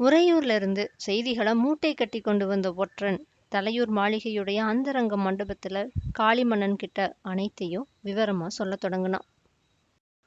உறையூர்லிருந்து செய்திகளை மூட்டை கட்டி கொண்டு வந்த ஒற்றன் தலையூர் மாளிகையுடைய அந்தரங்க மண்டபத்துல காளிமன்னன் கிட்ட அனைத்தையும் விவரமா சொல்லத் தொடங்கினான்.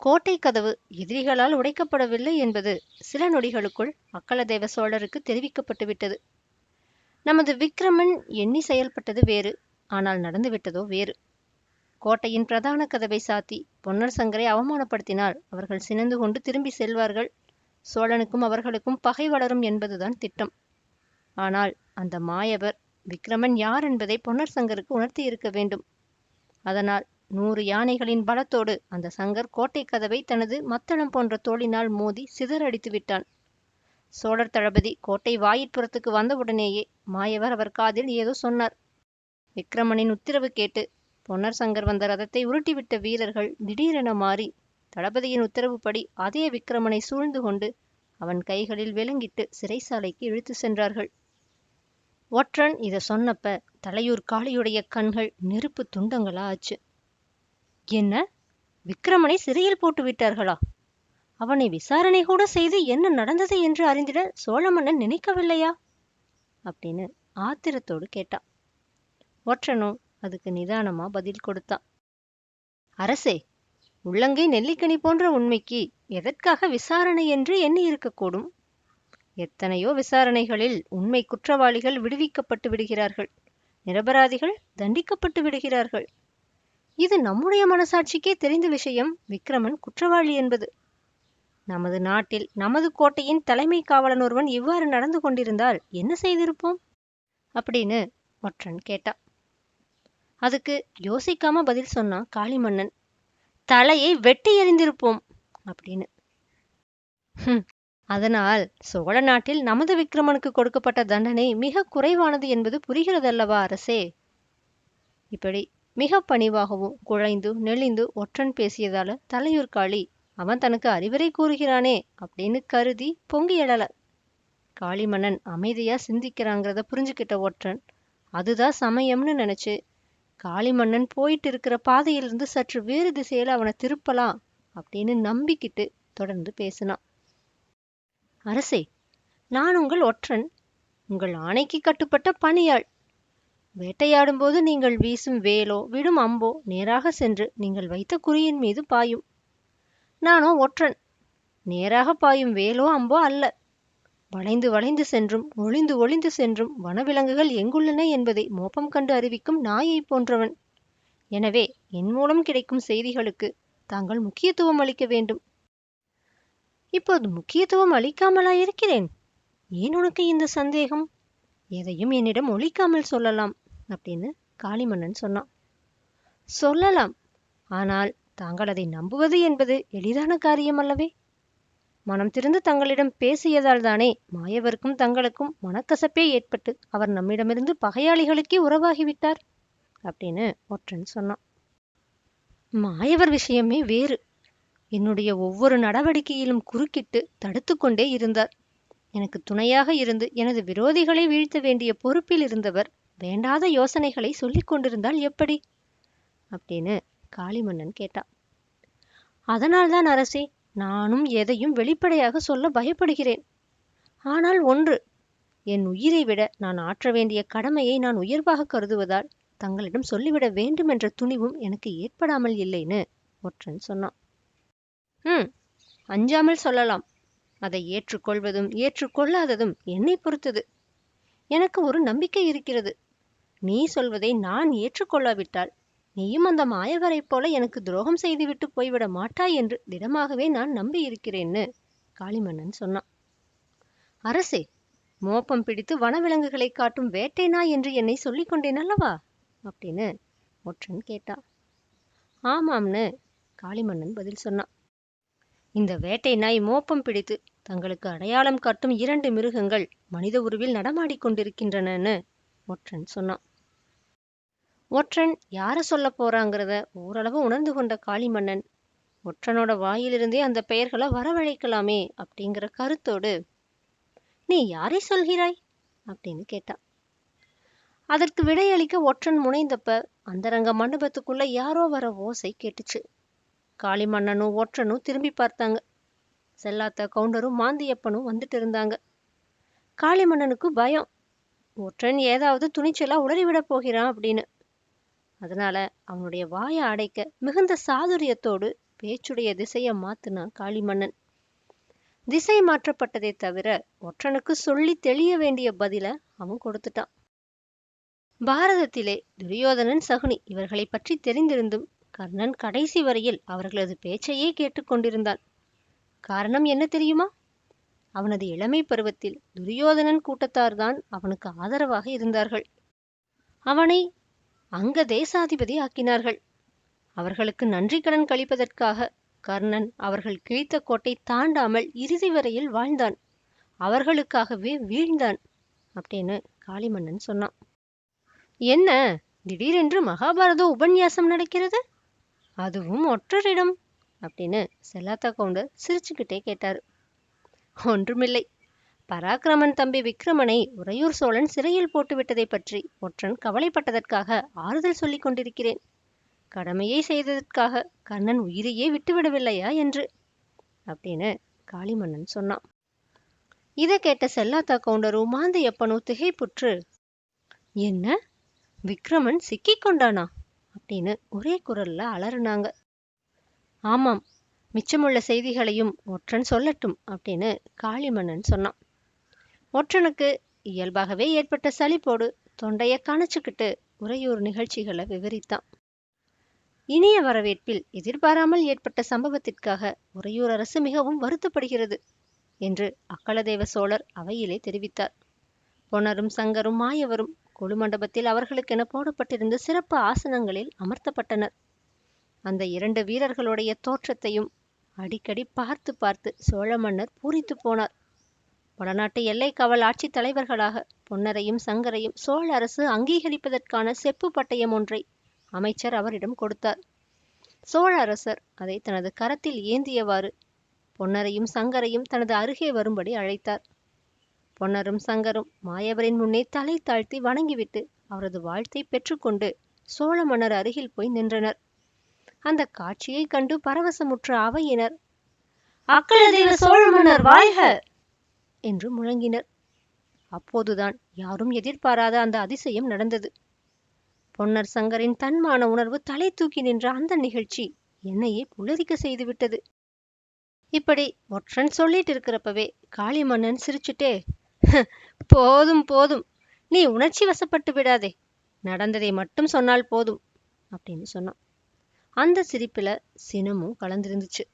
கோட்டை கதவு எதிரிகளால் உடைக்கப்படவில்லை என்பது சில நொடிகளுக்குள் அக்கலதேவ சோழருக்கு தெரிவிக்கப்பட்டு விட்டது. நமது விக்கிரமன் எண்ணி செயல்பட்டது வேறு ஆனால் நடந்துவிட்டதோ வேறு. கோட்டையின் பிரதான கதவை சாத்தி பொன்னர் சங்கரை அவமானப்படுத்தினால் அவர்கள் சினந்து கொண்டு திரும்பி செல்வார்கள் சோழனுக்கும் அவர்களுக்கும் பகை வளரும் என்பதுதான் திட்டம். ஆனால் அந்த மாயவர் விக்கிரமன் யார் என்பதை பொன்னர் சங்கருக்கு உணர்த்தி இருக்க வேண்டும். அதனால் நூறு யானைகளின் பலத்தோடு அந்த சங்கர் கோட்டை கதவை தனது மத்தளம் போன்ற தோளினால் மோதி சிதறடித்து விட்டான். சோழர் தளபதி கோட்டை வாயிற்புறத்துக்கு வந்தவுடனேயே மாயவர் அவர் காதில் ஏதோ சொன்னார். விக்கிரமனின் உத்தரவு கேட்டு பொன்னர் சங்கர் வந்த ரதத்தை உருட்டிவிட்ட வீரர்கள் திடீரென மாறி தளபதியின் உத்தரவுப்படி அதே விக்கிரமனை சூழ்ந்து கொண்டு அவன் கைகளில் விலங்கிட்டு சிறைசாலைக்கு இழுத்து சென்றார்கள். ஒற்றன் இத சொன்னப்ப தலையூர் காளியுடைய கண்கள் நெருப்பு துண்டங்களா ஆச்சு. என்ன? விக்கிரமனை சிறையில் போட்டு விட்டார்களா? அவனை விசாரணை கூட செய்து என்ன நடந்தது என்று அறிந்திட சோழமன்னன் நினைக்கவில்லையா? அப்படின்னு ஆத்திரத்தோடு கேட்டான். ஒற்றனும் அதுக்கு நிதானமா பதில் கொடுத்தான். அரசே உள்ளங்கை நெல்லிக்கனி போன்ற உண்மைக்கு எதற்காக விசாரணை என்று எண்ணியிருக்கக்கூடும்? எத்தனையோ விசாரணைகளில் உண்மை குற்றவாளிகள் விடுவிக்கப்பட்டு விடுகிறார்கள். நிரபராதிகள் தண்டிக்கப்பட்டு விடுகிறார்கள். இது நம்முடைய மனசாட்சிக்கே தெரிந்த விஷயம். விக்ரமன் குற்றவாளி என்பது. நமது நாட்டில் நமது கோட்டையின் தலைமை காவலன் ஒருவன் இவ்வாறு நடந்து கொண்டிருந்தால் என்ன செய்திருப்போம்? அப்படின்னு ஒற்றன் கேட்டான். அதுக்கு யோசிக்காம பதில் சொன்னான் காளிமன்னன். தலையை வெட்டி எறிந்திருப்போம் அப்படின்னு. அதனால் சோழ நாட்டில் நமது விக்ரமனுக்கு கொடுக்கப்பட்ட தண்டனை மிக குறைவானது என்பது புரிகிறதல்லவா அரசே? இப்படி மிக பணிவாகவும் குழைந்து நெளிந்து ஒற்றன் பேசியதால தலையூர்காளி அவன் தனக்கு அறிவுரை கூறுகிறானே அப்படின்னு கருதி பொங்கி எழல காளிமன்னன் அமைதியா சிந்திக்கிறாங்கிறத புரிஞ்சுக்கிட்ட ஒற்றன் அதுதான் சமயம்னு நினைச்சு காளிமன்னன் போயிட்டு இருக்கிற பாதையிலிருந்து சற்று வேறு திசையில அவனை திருப்பலாம் அப்படின்னு நம்பிக்கிட்டு தொடர்ந்து பேசினான். அரசே நான் உங்கள் ஒற்றன். உங்கள் ஆணைக்கு கட்டுப்பட்ட பணியாள். வேட்டையாடும்போது நீங்கள் வீசும் வேலோ விடும் அம்போ நேராக சென்று நீங்கள் வைத்த குறியின் மீது பாயும். நானோ ஒற்றன். நேராக பாயும் வேலோ அம்போ அல்ல. வளைந்து வளைந்து சென்றும் ஒளிந்து ஒளிந்து சென்றும் வனவிலங்குகள் எங்குள்ளன என்பதை மோப்பம் கண்டு அறிவிக்கும் நாயைப் போன்றவன். எனவே என் மூலம் கிடைக்கும் செய்திகளுக்கு தாங்கள் முக்கியத்துவம் அளிக்க வேண்டும். இப்போது முக்கியத்துவம் அளிக்காமலா இருக்கிறேன்? ஏன் உனக்கு இந்த சந்தேகம்? எதையும் என்னிடம் ஒழிக்காமல் சொல்லலாம் அப்படின்னு காளிமன்னன் சொன்னான். சொல்லலாம் ஆனால் தாங்கள் அதை நம்புவது என்பது எளிதான காரியம் அல்லவே. மனம் திறந்து தங்களிடம் பேசியதால் தானே மாயவருக்கும் தங்களுக்கும் மனக்கசப்பே ஏற்பட்டு அவர் நம்மிடமிருந்து பகையாளிகளுக்கே உறவாகிவிட்டார் அப்படின்னு ஒற்றன் சொன்னான். மாயவர் விஷயமே வேறு. என்னுடைய ஒவ்வொரு நடவடிக்கையிலும் குறுக்கிட்டு தடுத்து கொண்டே இருந்தார். எனக்கு துணையாக இருந்து எனது விரோதிகளை வீழ்த்த வேண்டிய பொறுப்பில் இருந்தவர் வேண்டாத யோசனைகளை சொல்லிக் கொண்டிருந்தால் எப்படி? அப்படின்னு காளிமன்னன் கேட்டான். அதனால்தான் அரசே நானும் எதையும் வெளிப்படையாக சொல்ல பயப்படுகிறேன். ஆனால் ஒன்று என் உயிரை விட நான் ஆற்ற வேண்டிய கடமையை நான் உயர்வாக கருதுவதால் தங்களிடம் சொல்லிவிட வேண்டும் என்ற துணிவும் எனக்கு ஏற்படாமல் இல்லைன்னு ஒற்றன் சொன்னான். ம் அஞ்சாமல் சொல்லலாம். அதை ஏற்றுக்கொள்வதும் ஏற்றுக்கொள்ளாததும் என்னை பொறுத்தது. எனக்கு ஒரு நம்பிக்கை இருக்கிறது. நீ சொல்வதை நான் ஏற்றுக்கொள்ளாவிட்டால் நீயும் அந்த மாயவரைப் போல எனக்கு துரோகம் செய்துவிட்டு போய்விட மாட்டாய் என்று திடமாகவே நான் நம்பியிருக்கிறேன்னு காளிமன்னன் சொன்னான். அரசே மோப்பம் பிடித்து வனவிலங்குகளை காட்டும் வேட்டை நாய் என்று என்னை சொல்லிக் கொண்டேன் அல்லவா? அப்படின்னு ஒற்றன் கேட்டான். ஆமாம்னு காளிமன்னன் பதில் சொன்னான். இந்த வேட்டை நாய் மோப்பம் பிடித்து தங்களுக்கு அடையாளம் காட்டும் இரண்டு மிருகங்கள் மனித உருவில் நடமாடிக் கொண்டிருக்கின்றனன்னு ஒற்றன் சொன்னான். ஒற்றன் யார சொல்ல போறாங்கிறத ஓரளவு உணர்ந்து கொண்ட காளிமன்னன். ஒற்றனோட வாயிலிருந்தே அந்த பெயர்களை வரவழைக்கலாமே அப்படிங்கிற கருத்தோடு நீ யாரை சொல்கிறாய்? அப்படின்னு கேட்டான். அதற்கு விடையளிக்க ஒற்றன் முனைந்தப்ப அந்தரங்க மண்டபத்துக்குள்ள யாரோ வர ஓசை கேட்டுச்சு. காளிமன்னனும் ஒற்றனும் திரும்பி பார்த்தாங்க. செல்லாத்த கவுண்டரும் மாந்தியப்பனும் வந்துட்டு இருந்தாங்க. காளிமன்னனுக்கு பயம் ஒற்றன் ஏதாவது துணிச்சலா உளறிவிடப் போகிறான் அப்படின்னு. அதனால அவனுடைய வாயை அடைக்க மிகுந்த சாதுரியத்தோடு பேச்சுடைய திசையை மாத்தினான் காளிமன்னன். திசை மாற்றப்பட்டதை தவிர ஒற்றனுக்கு சொல்லி தெளிய வேண்டிய பதில அவன் கொடுத்துட்டான். பாரதத்திலே துரியோதனன் சகுனி இவர்களை பற்றி தெரிந்திருந்தும் கர்ணன் கடைசி வரையில் அவர்களது பேச்சையே கேட்டுக்கொண்டிருந்தான் காரணம் என்ன தெரியுமா? அவனது இளமை பருவத்தில் துரியோதனன் கூட்டத்தார்தான் அவனுக்கு ஆதரவாக இருந்தார்கள். அவனை அங்க தேசாதிபதி ஆக்கினார்கள். அவர்களுக்கு நன்றி கடன் கழிப்பதற்காக கர்ணன் அவர்கள் கிழித்த கோட்டை தாண்டாமல் இறுதி வரையில் வாழ்ந்தான். அவர்களுக்காகவே வீழ்ந்தான் அப்படின்னு காளிமன்னன் சொன்னான். என்ன திடீரென்று மகாபாரத உபன்யாசம் நடக்கிறது? அதுவும் ஒற்றரிடம் அப்படின்னு செல்லாத்தா கவுண்டர் சிரிச்சுக்கிட்டே கேட்டாரு. ஒன்றுமில்லை பராக்கிரமன் தம்பி விக்கிரமனை உறையூர் சோழன் சிறையில் போட்டுவிட்டதைப் பற்றி ஒற்றன் கவலைப்பட்டதற்காக ஆறுதல் சொல்லிக் கொண்டிருக்கிறேன். கடமையை செய்ததற்காக கர்ணன் உயிரையே விட்டுவிடவில்லையா என்று? அப்படின்னு காளிமன்னன் சொன்னான். இதை கேட்ட செல்லாத்தா கவுண்டரும் மாந்தையப்பனும் திகைப்புற்று என்ன? விக்ரமன் சிக்கிக் கொண்டானா? அப்படின்னு ஒரே குரல்ல அலறுனாங்க. ஆமாம் மிச்சமுள்ள செய்திகளையும் ஒற்றன் சொல்லட்டும் அப்படின்னு காளிமன்னன் சொன்னான். ஒற்றனுக்கு இயல்பாகவே ஏற்பட்ட சலிப்போடு தொண்டைய கணச்சுக்கிட்டு உறையூர் நிகழ்ச்சிகளை விவரித்தான். இனிய வரவேற்பில் எதிர்பாராமல் ஏற்பட்ட சம்பவத்திற்காக உறையூர் அரசு மிகவும் வருத்தப்படுகிறது என்று அக்கலதேவ சோழர் அவையிலே தெரிவித்தார். பொன்னரும் சங்கரும் மாயவரும் கொழுமண்டபத்தில் அவர்களுக்கென போடப்பட்டிருந்த சிறப்பு ஆசனங்களில் அமர்த்தப்பட்டனர். அந்த இரண்டு வீரர்களுடைய தோற்றத்தையும் அடிக்கடி பார்த்து பார்த்து சோழ மன்னர் பூரித்து போனார். வடநாட்டு எல்லை காவல் ஆட்சி தலைவர்களாக பொன்னரையும் சங்கரையும் சோழ அரசு அங்கீகரிப்பதற்கான செப்பு பட்டயம் ஒன்றை அமைச்சர் அவரிடம் கொடுத்தார். சோழ அரசர் அதை தனது கரத்தில் ஏந்தியவாறு பொன்னரையும் சங்கரையும் தனது அருகே வரும்படி அழைத்தார். பொன்னரும் சங்கரும் மாயவரின் முன்னே தலை தாழ்த்தி வணங்கிவிட்டு அவரது வாழ்த்தை பெற்றுக்கொண்டு சோழ மன்னர் அருகில் போய் நின்றனர். அந்த காட்சியை கண்டு பரவசமுற்ற அவையினர் அக்களதேவ சோழ மன்னர் வாழ்க! என்று முழங்கினர். அப்போதுதான் யாரும் எதிர்பாராத அந்த அதிசயம் நடந்தது. பொன்னர் சங்கரின் தன்மான உணர்வு தலை தூக்கி நின்ற அந்த நிகழ்ச்சி என்னையே புலரிக்க செய்துவிட்டது. இப்படி ஒற்றன் சொல்லிட்டு இருக்கிறப்பவே காளிமன்னன் சிரிச்சுட்டே போதும் போதும். நீ உணர்ச்சி வசப்பட்டு விடாதே. நடந்ததை மட்டும் சொன்னால் போதும் அப்படின்னு சொன்னான். அந்த சிரிப்புல சினமும் கலந்திருந்துச்சு.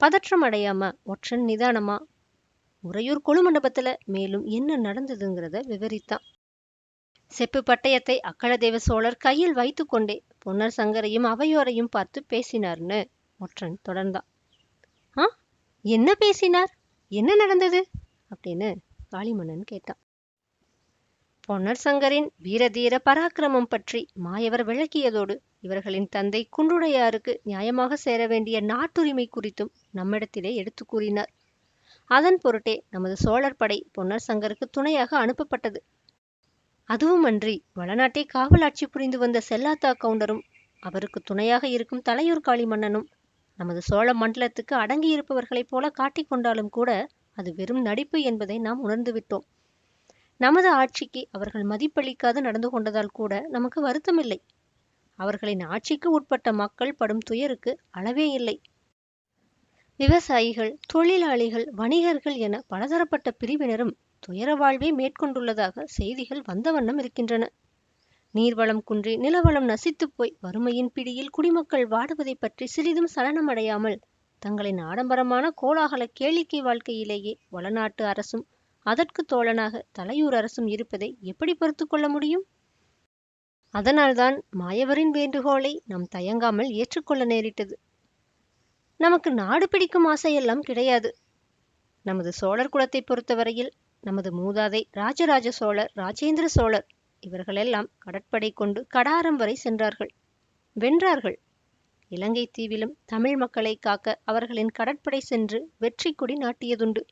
பதற்றம் அடையாம ஒற்றன் நிதானமா உறையூர் கொழுமண்டபத்துல மேலும் என்ன நடந்ததுங்கிறத விவரித்தான். செப்பு பட்டயத்தை அக்கலதேவ சோழர் கையில் வைத்துக்கொண்டே பொன்னர் சங்கரையும் அவையோரையும் பார்த்து பேசினார்னு ஒற்றன் தொடர்ந்தான். ஆ? என்ன பேசினார்? என்ன நடந்தது? அப்படின்னு காளிமன்னன் கேட்டான். பொன்னர் சங்கரின் வீரதீர பராக்கிரமம் பற்றி மாயவர் விளக்கியதோடு இவர்களின் தந்தை குன்றுடையாருக்கு நியாயமாக சேர வேண்டிய நாட்டுரிமை குறித்தும் நம்மிடத்திலே எடுத்து கூறினார். அதன் பொருட்டே நமது சோழர் படை பொன்னர் சங்கருக்கு துணையாக அனுப்பப்பட்டது. அதுவுமன்றி வளநாட்டை காவலாட்சி புரிந்து வந்த செல்லாத்தா கவுண்டரும் அவருக்கு துணையாக இருக்கும் தலையூர் காளி மன்னனும் நமது சோழ மண்டலத்துக்கு அடங்கியிருப்பவர்களைப் போல காட்டிக்கொண்டாலும் கூட அது வெறும் நடிப்பு என்பதை நாம் உணர்ந்துவிட்டோம் நமது ஆட்சிக்கு அவர்கள் மதிப்பளிக்காது நடந்து கொண்டதால் கூட நமக்கு வருத்தமில்லை. அவர்களின் ஆட்சிக்கு உட்பட்ட மக்கள் படும் துயருக்கு அளவே இல்லை. விவசாயிகள் தொழிலாளிகள் வணிகர்கள் என பலதரப்பட்ட பிரிவினரும் துயர வாழ்வை மேற்கொண்டுள்ளதாக செய்திகள் வந்த வண்ணம் இருக்கின்றன. நீர்வளம் குன்றி நிலவளம் நசித்துப் போய் வறுமையின் பிடியில் குடிமக்கள் வாடுவதைப் பற்றி சிறிதும் சலனமடையாமல் தங்களின் ஆடம்பரமான கோலாகல கேளிக்கை வாழ்க்கையிலேயே வளநாட்டு அரசும் அதற்கு தோழனாக தலையூர் அரசும் இருப்பதை எப்படி பொறுத்து கொள்ள முடியும்? அதனால்தான் மாயவரின் வேண்டுகோளை நாம் தயங்காமல் ஏற்றுக்கொள்ள நேரிட்டது. நமக்கு நாடு பிடிக்கும் ஆசையெல்லாம் கிடையாது. நமது சோழர் குலத்தை பொறுத்தவரையில் நமது மூதாதை ராஜராஜ சோழர் ராஜேந்திர சோழர் இவர்களெல்லாம் கடற்படை கொண்டு கடாரம் வரை சென்றார்கள். வென்றார்கள். இலங்கை தீவிலும் தமிழ் மக்களை காக்க அவர்களின் கடற்படை சென்று வெற்றி கொடி நாட்டியதுண்டு.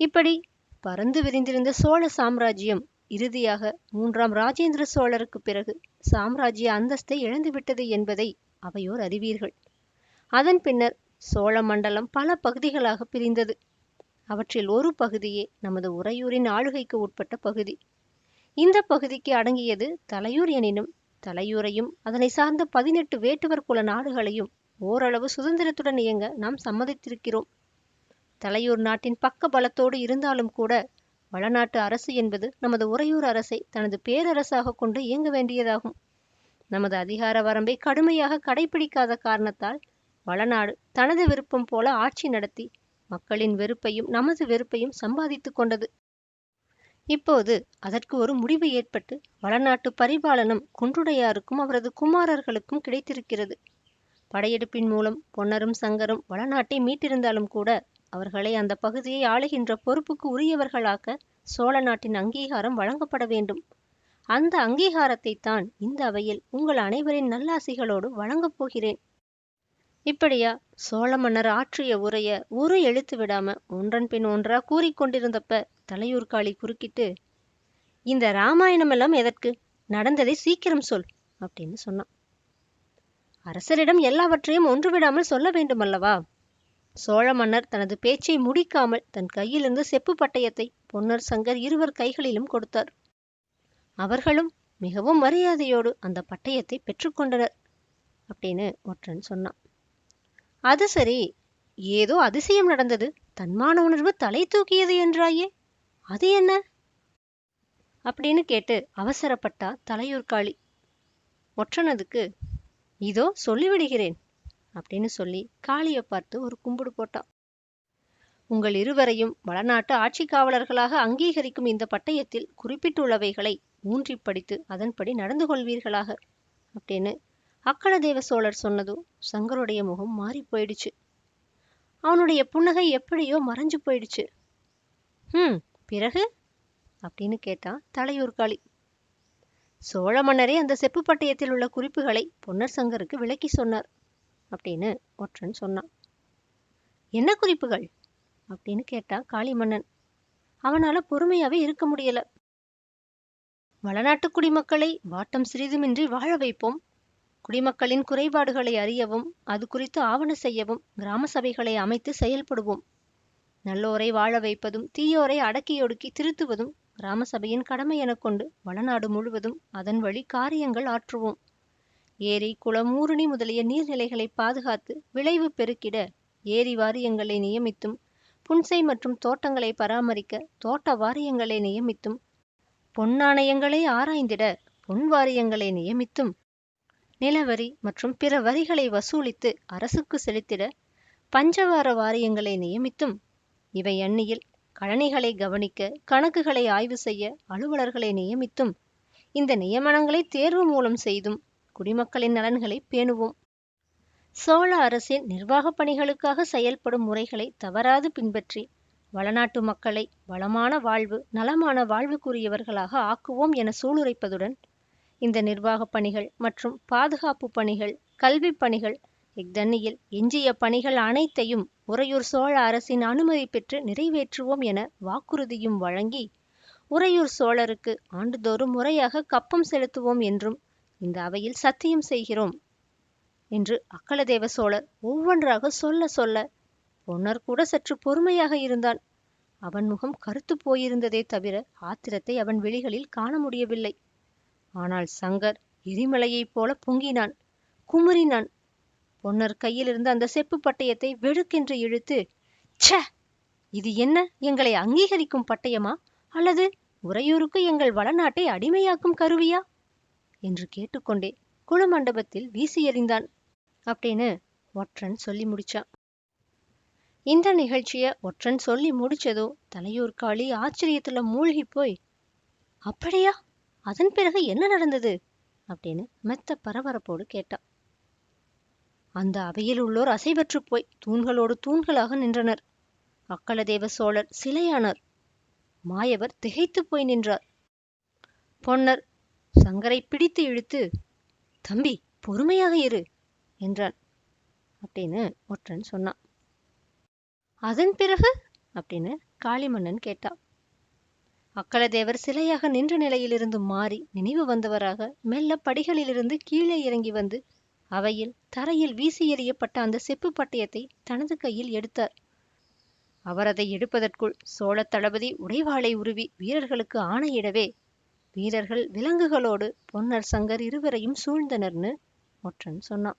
இப்படி பறந்து விரிந்திருந்த சோழ சாம்ராஜ்யம் இறுதியாக மூன்றாம் ராஜேந்திர சோழருக்கு பிறகு சாம்ராஜ்ய அந்தஸ்தை இழந்துவிட்டது என்பதை அவையோர் அறிவீர்கள். அதன் பின்னர் சோழ மண்டலம் பல பகுதிகளாக பிரிந்தது. அவற்றில் ஒரு பகுதியே நமது உறையூரின் ஆளுகைக்கு உட்பட்ட பகுதி. இந்த பகுதிக்கு அடங்கியது தலையூர் எனினும் தலையூரையும் அதனை சார்ந்த பதினெட்டு வேட்டுவர் குல நாடுகளையும் ஓரளவு சுதந்திரத்துடன் இயங்க நாம் சம்மதித்திருக்கிறோம். தலையூர் நாட்டின் பக்க பலத்தோடு இருந்தாலும் கூட வளநாட்டு அரசு என்பது நமது உறையூர் அரசை தனது பேரரசாக கொண்டு இயங்க வேண்டியதாகும். நமது அதிகார வரம்பை கடுமையாக கடைபிடிக்காத காரணத்தால் வளநாடு. தனது விருப்பம் போல ஆட்சி நடத்தி மக்களின் வெறுப்பையும் நமது வெறுப்பையும் சம்பாதித்துக் கொண்டது. இப்போது அதற்கு ஒரு முடிவு ஏற்பட்டு வளநாட்டு பரிபாலனம் குன்றுடையாருக்கும் அவரது குமாரர்களுக்கும் கிடைத்திருக்கிறது. படையெடுப்பின் மூலம் பொன்னரும் சங்கரும் வளநாட்டை மீட்டிருந்தாலும் கூட அவர்களை அந்த பகுதியை ஆளுகின்ற பொறுப்புக்கு உரியவர்களாக்க சோழ நாட்டின் அங்கீகாரம் வழங்கப்பட வேண்டும். அந்த அங்கீகாரத்தை தான் இந்த அவையில் உங்கள் அனைவரின் நல்லாசிகளோடு வழங்கப் போகிறேன். இப்படியா? சோழ மன்னர் ஆற்றிய உரைய ஒரு எழுத்து விடாம ஒன்றன் பின் ஒன்றா கூறிக்கொண்டிருந்தப்ப தலையூர்காளி குறுக்கிட்டு இந்த ராமாயணம் எல்லாம் எதற்கு? நடந்ததை சீக்கிரம் சொல் அப்படின்னு சொன்னான். அரசரிடம் எல்லாவற்றையும் ஒன்று விடாமல் சொல்ல வேண்டுமல்லவா? சோழ மன்னர் தனது பேச்சை முடிக்காமல் தன் கையிலிருந்து செப்பு பட்டயத்தை பொன்னர் சங்கர் இருவர் கைகளிலும் கொடுத்தார். அவர்களும் மிகவும் மரியாதையோடு அந்த பட்டயத்தை பெற்றுக்கொண்டனர் அப்படின்னு ஒற்றன் சொன்னான். அது சரி. ஏதோ அதிசயம் நடந்தது. தன்மான உணர்வு தலை தூக்கியது என்றாயே. அது என்ன? அப்படின்னு கேட்டு அவசரப்பட்டா தலையூர்காளி ஒற்றனதுக்கு இதோ சொல்லிவிடுகிறேன் அப்படின்னு சொல்லி காளியை பார்த்து ஒரு கும்பிடு போட்டான் உங்கள் இருவரையும் வளநாட்டு ஆட்சி காவலர்களாக அங்கீகரிக்கும் இந்த பட்டயத்தில் குறிப்பிட்டுள்ளவைகளை ஊன்றி படித்து அதன்படி நடந்து கொள்வீர்களாக அப்படின்னு அக்களதேவ சோழர் சொன்னதும் சங்கருடைய முகம் மாறி போயிடுச்சு அவனுடைய புன்னகை எப்படியோ மறைஞ்சு போயிடுச்சு. ஹம் பிறகு? அப்படின்னு கேட்டான் தலையூர்காளி. சோழ மன்னரே அந்த செப்பு பட்டயத்தில் உள்ள குறிப்புகளை பொன்னர் சங்கருக்கு விளக்கி சொன்னார் அப்படின்னு ஒற்றன் சொன்னான். என்ன குறிப்புகள்? அப்படின்னு கேட்டா காளிமன்னன் அவனால பொறுமையாவே இருக்க முடியல. வளநாட்டு குடிமக்களை வாட்டம் சிறிதுமின்றி வாழ வைப்போம். குடிமக்களின் குறைபாடுகளை அறியவும் அது குறித்து ஆவண செய்யவும் கிராம சபைகளை அமைத்து செயல்படுவோம். நல்லோரை வாழ வைப்பதும் தீயோரை அடக்கியொடுக்கி திருத்துவதும் கிராம சபையின் கடமை என கொண்டு வளநாடு முழுவதும் அதன் வழி காரியங்கள் ஆற்றுவோம். ஏரி குளம் ஊருணி முதலிய நீர்நிலைகளை பாதுகாத்து விளைவு பெருக்கிட ஏரி வாரியங்களை நியமித்தும் புன்சை மற்றும் தோட்டங்களை பராமரிக்க தோட்ட வாரியங்களை நியமித்தும் பொன்னாணயங்களை ஆராய்ந்திட பொன் வாரியங்களை நியமித்தும் நிலவரி மற்றும் பிற வரிகளை வசூலித்து அரசுக்கு செலுத்திட பஞ்சவார வாரியங்களை நியமித்தும் இவை எண்ணியில் கழனிகளை கவனிக்க கணக்குகளை ஆய்வு செய்ய அலுவலர்களை நியமித்தும் இந்த நியமனங்களை தேர்வு மூலம் செய்தும் குடிமக்களின் நலன்களை பேணுவோம். சோழ அரசின் நிர்வாகப் பணிகளுக்காக செயல்படும் முறைகளை தவறாது பின்பற்றி வளநாட்டு மக்களை வளமான வாழ்வு நலமான வாழ்வுக்குரியவர்களாக ஆக்குவோம் என சூளுரைப்பதுடன் இந்த நிர்வாகப் பணிகள் மற்றும் பாதுகாப்பு பணிகள் கல்வி பணிகள் இத்தன்னியில் எஞ்சிய பணிகள் அனைத்தையும் உறையூர் சோழ அரசின் அனுமதி பெற்று நிறைவேற்றுவோம் என வாக்குறுதியும் வழங்கி உறையூர் சோழருக்கு ஆண்டுதோறும் முறையாக கப்பம் செலுத்துவோம் என்றும் இந்த அவையில் சத்தியம் செய்கிறோம் என்று அக்கலதேவ சோழர் ஒவ்வொன்றாக சொல்ல சொல்ல பொன்னர் கூட சற்று பொறுமையாக இருந்தான். அவன் முகம் கருத்து போயிருந்ததே தவிர ஆத்திரத்தை அவன் விழிகளில் காண முடியவில்லை. ஆனால் சங்கர் எரிமலையைப் போல பொங்கினான் குமுறினான். பொன்னர் கையிலிருந்த அந்த செப்பு பட்டயத்தை வெடுக்கென்று இழுத்து ச்ச! இது என்ன? எங்களை அங்கீகரிக்கும் பட்டயமா? அல்லது உறையூருக்கு எங்கள் வளநாட்டை அடிமையாக்கும் கருவியா? என்று கேட்டுக்கொண்டே குளமண்டபத்தில் வீசி எறிந்தான். அப்படின்னு ஒற்றன் சொல்லி முடிச்சான். இந்த நிகழ்ச்சிய ஒற்றன் சொல்லி முடிச்சதோ தலையூர்காளி ஆச்சரியத்துல மூழ்கி போய் அப்படியா? அதன் பிறகு என்ன நடந்தது? அப்படின்னு மெத்த பரபரப்போடு கேட்டான் அந்த அவையில் உள்ளோர் அசைவற்று போய் தூண்களோடு தூண்களாக நின்றனர். அக்களதேவ சோழர் சிலையானார். மாயவர் திகைத்து போய் நின்றார். பொன்னர் சங்கரை பிடித்து இழுத்து தம்பி பொறுமையாக இரு என்றான். அப்படின்னு ஒற்றன் சொன்னான். அதன் பிறகு? அப்படின்னு காளிமன்னன் கேட்டான் அக்களதேவர் சிலையாக நின்ற நிலையிலிருந்து மாறி நினைவு வந்தவராக மெல்ல படிகளிலிருந்து கீழே இறங்கி வந்து அவையில் தரையில் வீசி எறியப்பட்ட அந்த செப்பு பட்டயத்தை தனது கையில் எடுத்தார். அவர் அதை எடுப்பதற்குள் சோழ தளபதி உடைவாளை உருவி வீரர்களுக்கு ஆணையிடவே வீரர்கள் விலங்குகளோடு பொன்னர் சங்கர் இருவரையும் சூழ்ந்தனர்னு ஒற்றன் சொன்னான்.